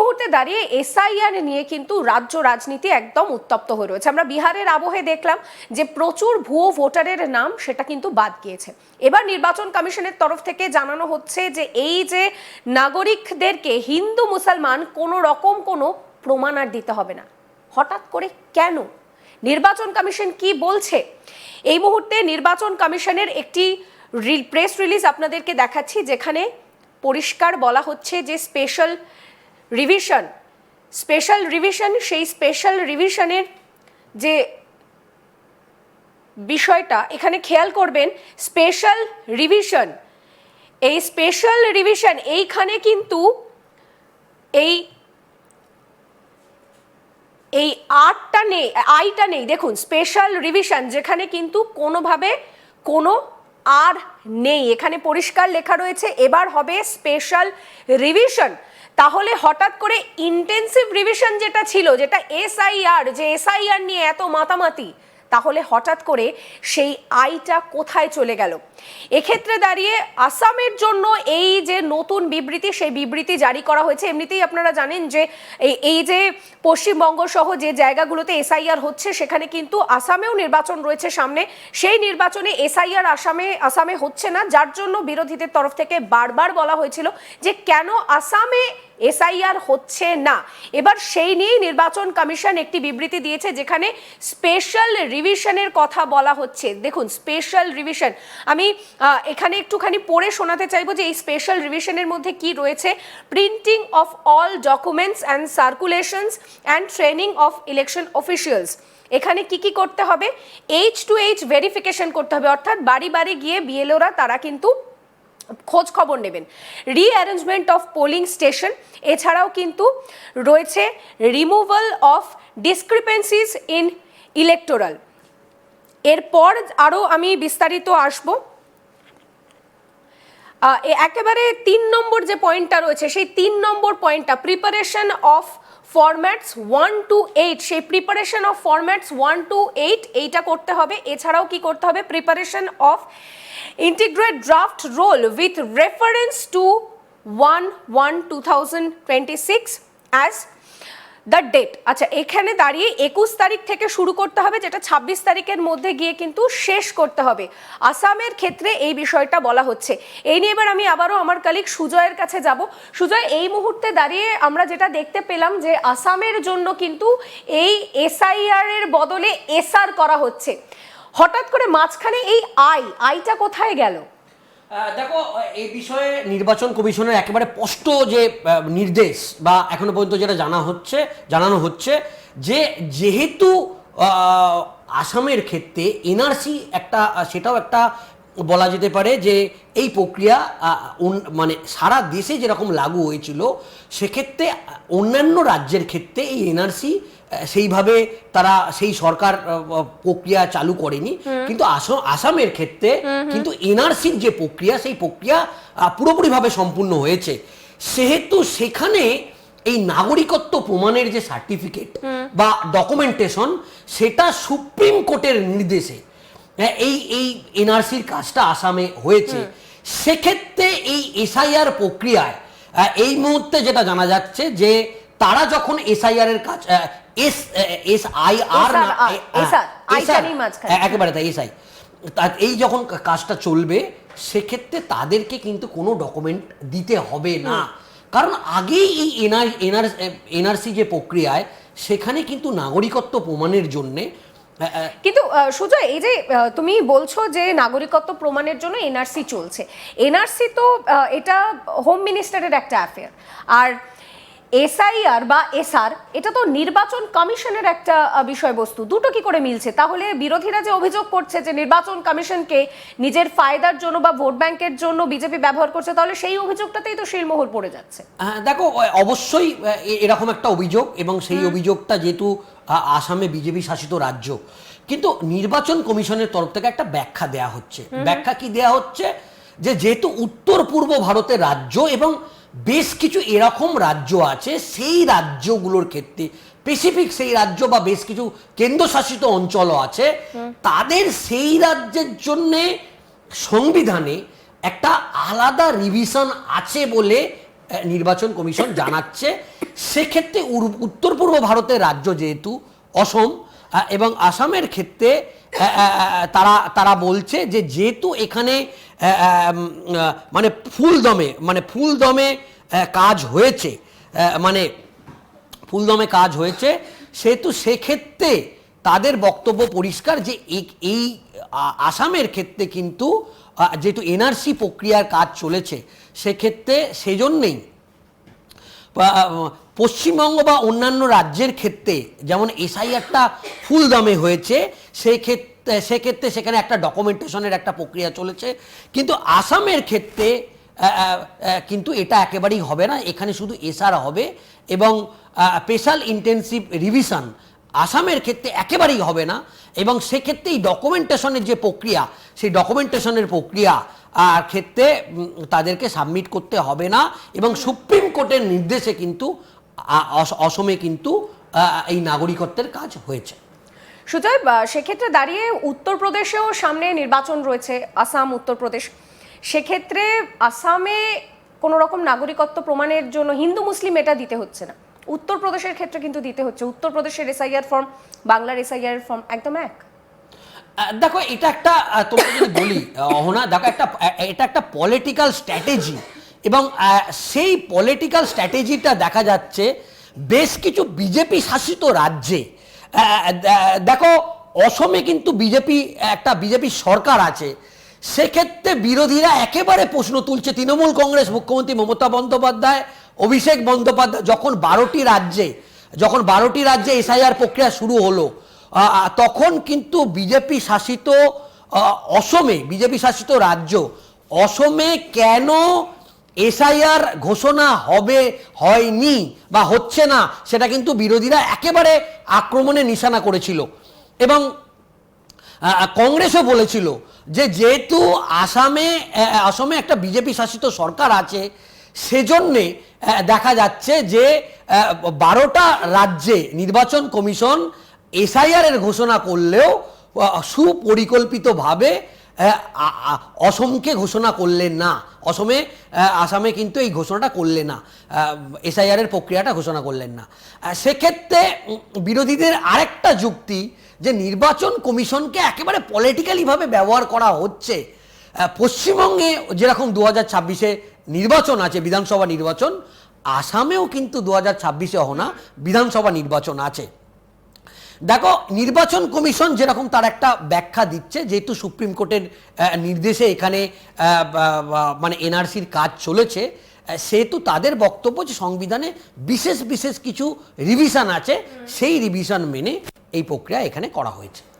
মুহূর্তে দাঁড়িয়ে এসআইআর নিয়ে কিন্তু রাজ্য রাজনীতি একদম উত্তপ্ত হয়ে রয়েছে। আমরা বিহারের আবহে দেখলাম যে প্রচুর ভুয়ো ভোটারের নাম সেটা কিন্তু বাদ গিয়েছে। এবার নির্বাচন কমিশনের তরফ থেকে জানানো হচ্ছে যে এই যে নাগরিকদেরকে হিন্দু মুসলমান কোনো রকম কোনো প্রমাণ আর দিতে হবে না। হঠাৎ করে কেন? নির্বাচন কমিশন কি বলছে? এই মুহূর্তে নির্বাচন কমিশনের একটি প্রেস রিলিজ আপনাদেরকে দেখাচ্ছি যেখানে পরিষ্কার বলা হচ্ছে যে স্পেশাল রিভিশন স্পেশাল রিভিশন সেই স্পেশাল রিভিশনের যে বিষয়টা, এখানে খেয়াল করবেন স্পেশাল রিভিশন এই স্পেশাল রিভিশন এইখানে কিন্তু এই এই আটটা নেই, আইটা নেই। দেখুন স্পেশাল রিভিশন যেখানে কিন্তু কোনোভাবে কোনো আর নেই। এখানে পরিষ্কার লেখা রয়েছে, এবার হবে স্পেশাল রিভিশন তাহলে হঠাৎ করে ইন্টেন্সিভ রিভিশন যেটা ছিল, যেটা এসআইআর যে এসআইআর নিয়ে এত মাতামাতি তাহলে হঠাৎ করে সেই আইটা কোথায় চলে গেল? এক্ষেত্রে দাঁড়িয়ে আসামের জন্য এই যে নতুন বিবৃতি, সেই বিবৃতি জারি করা হয়েছে। এমনিতেই আপনারা জানেন যে এই যে পশ্চিমবঙ্গ সহ যে জায়গাগুলোতে এসআইআর হচ্ছে, সেখানে কিন্তু আসামেও নির্বাচন রয়েছে সামনে। সেই নির্বাচনে এসআইআর আসামে আসামে হচ্ছে না। যার জন্য বিরোধীদের তরফ থেকে বারবার বলা হয়েছিল যে কেন আসামে এসআইআর হচ্ছে না। এবার সেই নিয়েই নির্বাচন কমিশন একটি বিবৃতি দিয়েছে, যেখানে স্পেশাল রিভিশনের কথা বলা হচ্ছে। দেখুন, স্পেশাল রিভিশন। আমি এখানে একটুখানি পড়ে শোনাতে চাইব যে এই স্পেশাল রিভিশনের মধ্যে কি রয়েছে। Printing of all documents and circulations and training of election officials. এখানে কি কি করতে হবে? এইচ টু এইচ ভেরিফিকেশন করতে হবে। অর্থাৎ বাড়ি বাড়ি গিয়ে বিএলওরা তারা কিন্তু খোঁজ খবর নেবেন। রিঅ্যারেঞ্জমেন্ট অফ পোলিং স্টেশন এছাড়াও কিন্তু রয়েছে removal of discrepancies in electoral এরপর আরও আমি বিস্তারিত আসব। একেবারে তিন নম্বর যে পয়েন্টটা রয়েছে, সেই তিন নম্বর পয়েন্টটা preparation of formats one two eight সেই preparation of formats one two eight এইটা করতে হবে। এছাড়াও কি করতে হবে? Preparation of integrate draft roll with reference to one one two thousand twenty six as the date আচ্ছা এখানে দাঁড়িয়ে একুশ তারিখ থেকে শুরু করতে হবে, যেটা ছাব্বিশ তারিখের মধ্যে গিয়ে কিন্তু শেষ করতে হবে। আসামের ক্ষেত্রে এই বিষয়টা বলা হচ্ছে। এই নিয়ে এবার আমি আবারও আমার কালিক সুজয়ের কাছে যাব। সুজয়, এই মুহূর্তে দাঁড়িয়ে আমরা যেটা দেখতে পেলাম যে আসামের জন্য কিন্তু এই এসআইআর এর বদলে এসআর করা হচ্ছে। হঠাৎ করে মাঝখানে এই আই আইটা কোথায় গেল? দেখো, এই বিষয়ে নির্বাচন কমিশনের একেবারে স্পষ্ট যে নির্দেশ বা এখনও পর্যন্ত যেটা জানা হচ্ছে, জানানো হচ্ছে, যে যেহেতু আসামের ক্ষেত্রে এনআরসি একটা, সেটাও একটা বলা যেতে পারে যে এই প্রক্রিয়া মানে সারা দেশে যেরকম লাগু হয়েছিল সেক্ষেত্রে অন্যান্য রাজ্যের ক্ষেত্রে এই এনআরসি সেইভাবে তারা সেই সরকার প্রক্রিয়া চালু করেনি। কিন্তু আসামের ক্ষেত্রে কিন্তু এনআরসির যে প্রক্রিয়া সেই প্রক্রিয়া পুরোপুরিভাবে সম্পূর্ণ হয়েছে। সেহেতু সেখানে এই নাগরিকত্ব প্রমাণের যে সার্টিফিকেট বা ডকুমেন্টেশন সেটা সুপ্রিম কোর্টের নির্দেশে এই এই এনআরসির কাজটা আসামে হয়েছে। সেক্ষেত্রে এই এসআইআর প্রক্রিয়ায় এই মুহূর্তে যেটা জানা যাচ্ছে যে তারা যখন এসআইআর এর কাজ এস এস আই আর। একেবারে তাই এসআই। এই যখন কাজটা চলবে সেক্ষেত্রে তাদেরকে কিন্তু কোনো ডকুমেন্ট দিতে হবে না। কারণ আগেই এই এনআর এনআর এনআরসি যে প্রক্রিয়ায় সেখানে কিন্তু নাগরিকত্ব প্রমাণের জন্যে কিন্তু সুজয় এই যে তুমি বলছো যে নাগরিকত্ব প্রমাণের জন্য এনআরসি চলছে। এনআরসি তো এটা হোম মিনিস্টারের একটা অ্যাফেয়ার আর এসআইআর বা এসআর এটা তো নির্বাচন কমিশনের একটা বিষয়বস্তু। দুটো কি করে মিলছে? তাহলে বিরোধীরা যে অভিযোগ করছে যে নির্বাচন কমিশনকে নিজের ফায়দার জন্য বা ভোট ব্যাংকের জন্য বিজেপি ব্যবহার করছে তাহলে সেই অভিযোগটাতেই তো শিলমোহর পড়ে যাচ্ছে। হ্যাঁ, দেখো অবশ্যই এরকম একটা অভিযোগ এবং সেই অভিযোগটা যেহেতু আসামে বিজেপি শাসিত রাজ্য। কিন্তু নির্বাচন কমিশনের তরফ থেকে একটা ব্যাখ্যা দেয়া হচ্ছে। ব্যাখ্যা কি দেয়া হচ্ছে? যে যেহেতু উত্তর পূর্ব ভারতের রাজ্য এবং বেশ কিছু এরকম রাজ্য আছে সেই রাজ্যগুলোর ক্ষেত্রে স্পেসিফিক সেই রাজ্য বা বেশ কিছু কেন্দ্রশাসিত অঞ্চলও আছে তাদের সেই রাজ্যের জন্যে সংবিধানে একটা আলাদা রিভিশন আছে বলে নির্বাচন কমিশন জানাচ্ছে, সেক্ষেত্রে উত্তর পূর্ব ভারতের রাজ্য যেহেতু অসম এবং আসামের ক্ষেত্রে তারা তারা বলছে যে যেহেতু এখানে মানে ফুল দমে মানে ফুল দমে কাজ হয়েছে মানে ফুলদমে কাজ হয়েছে, সেহেতু সেক্ষেত্রে তাদের বক্তব্য পরিষ্কার যে এই- আসামের ক্ষেত্রে কিন্তু যেহেতু এনআরসি প্রক্রিয়ার কাজ চলেছে, সেক্ষেত্রে সেজন্যেই পশ্চিমবঙ্গ বা অন্যান্য রাজ্যের ক্ষেত্রে, যেমন এসআইআরটা ফুল দামে হয়েছে, সেই ক্ষেত্রে, সেক্ষেত্রে সেখানে একটা ডকুমেন্টেশনের একটা প্রক্রিয়া চলেছে। কিন্তু আসামের ক্ষেত্রে কিন্তু এটা একেবারেই হবে না। এখানে শুধু এসআর হবে এবং স্পেশাল ইন্টেন্সিভ রিভিশন আসামের ক্ষেত্রে একেবারেই হবে না, এবং সেক্ষেত্রে এই ডকুমেন্টেশনের যে প্রক্রিয়া, সেই ডকুমেন্টেশনের প্রক্রিয়া আর ক্ষেত্রে তাদেরকে সাবমিট করতে হবে না, এবং সুপ্রিম কোর্টের নির্দেশে কিন্তু অসমে কিন্তু এই নাগরিকত্বের কাজ হয়েছে। সুজয় সেক্ষেত্রে দাঁড়িয়ে উত্তরপ্রদেশেও সামনে নির্বাচন রয়েছে, আসাম, উত্তরপ্রদেশ। সেক্ষেত্রে আসামে কোনো রকম নাগরিকত্ব প্রমাণের জন্য হিন্দু, মুসলিম এটা দিতে হচ্ছে না। উত্তরপ্রদেশের ক্ষেত্রে কিন্তু দিতে হচ্ছে। উত্তরপ্রদেশের এসআইআর ফর্ম বাংলার এসআইআর ফর্ম একদম এক। দেখো, এটা একটা তোমাকে যদি বলি অহনা, দেখো, একটা এটা একটা পলিটিক্যাল স্ট্র্যাটেজি এবং সেই পলিটিক্যাল স্ট্র্যাটেজিটা দেখা যাচ্ছে বেশ কিছু বিজেপি শাসিত রাজ্যে। দেখো, অসমে কিন্তু বিজেপি, একটা বিজেপি সরকার আছে। সেক্ষেত্রে বিরোধীরা একেবারে প্রশ্ন তুলছে। তৃণমূল কংগ্রেস মুখ্যমন্ত্রী মমতা বন্দ্যোপাধ্যায় অভিষেক বন্দ্যোপাধ্যায় যখন বারোটি রাজ্যে, যখন বারোটি রাজ্যে এসআইআর প্রক্রিয়া শুরু হলো তখন কিন্তু বিজেপি শাসিত অসমে, বিজেপি শাসিত রাজ্য, অসমে কেন এসআইআর ঘোষণা হবে, হয়নি বা হচ্ছে না, সেটা কিন্তু বিরোধীরা একেবারে আক্রমণে নিশানা করেছিল। এবং কংগ্রেসও বলেছিল যে যেহেতু আসামে আসামে একটা বিজেপি শাসিত সরকার আছে সেজন্যে দেখা যাচ্ছে যে বারোটা রাজ্যে নির্বাচন কমিশন এসআইআর এর ঘোষণা করলেও সুপরিকল্পিতভাবে অসমকে ঘোষণা করলেন না। অসমে আসামে কিন্তু এই ঘোষণাটা করলে না। এসআইআর এর প্রক্রিয়াটা ঘোষণা করলেন না। সেক্ষেত্রে বিরোধীদের আরেকটা যুক্তি যে, নির্বাচন কমিশনকে একেবারে পলিটিক্যালিভাবে ব্যবহার করা হচ্ছে। পশ্চিমবঙ্গে যেরকম দু হাজার ছাব্বিশে নির্বাচন আছে, বিধানসভা নির্বাচন, আসামেও কিন্তু দু হাজার ছাব্বিশে হনা বিধানসভা নির্বাচন আছে। দেখো, নির্বাচন কমিশন যেরকম তার একটা ব্যাখ্যা দিচ্ছে, যেহেতু সুপ্রিম কোর্টের নির্দেশে এখানে মানে এনআরসির কাজ চলেছে সেহেতু তাদের বক্তব্য যে সংবিধানে বিশেষ বিশেষ কিছু রিভিশন আছে, সেই রিভিশন মেনে এই প্রক্রিয়া এখানে করা হয়েছে।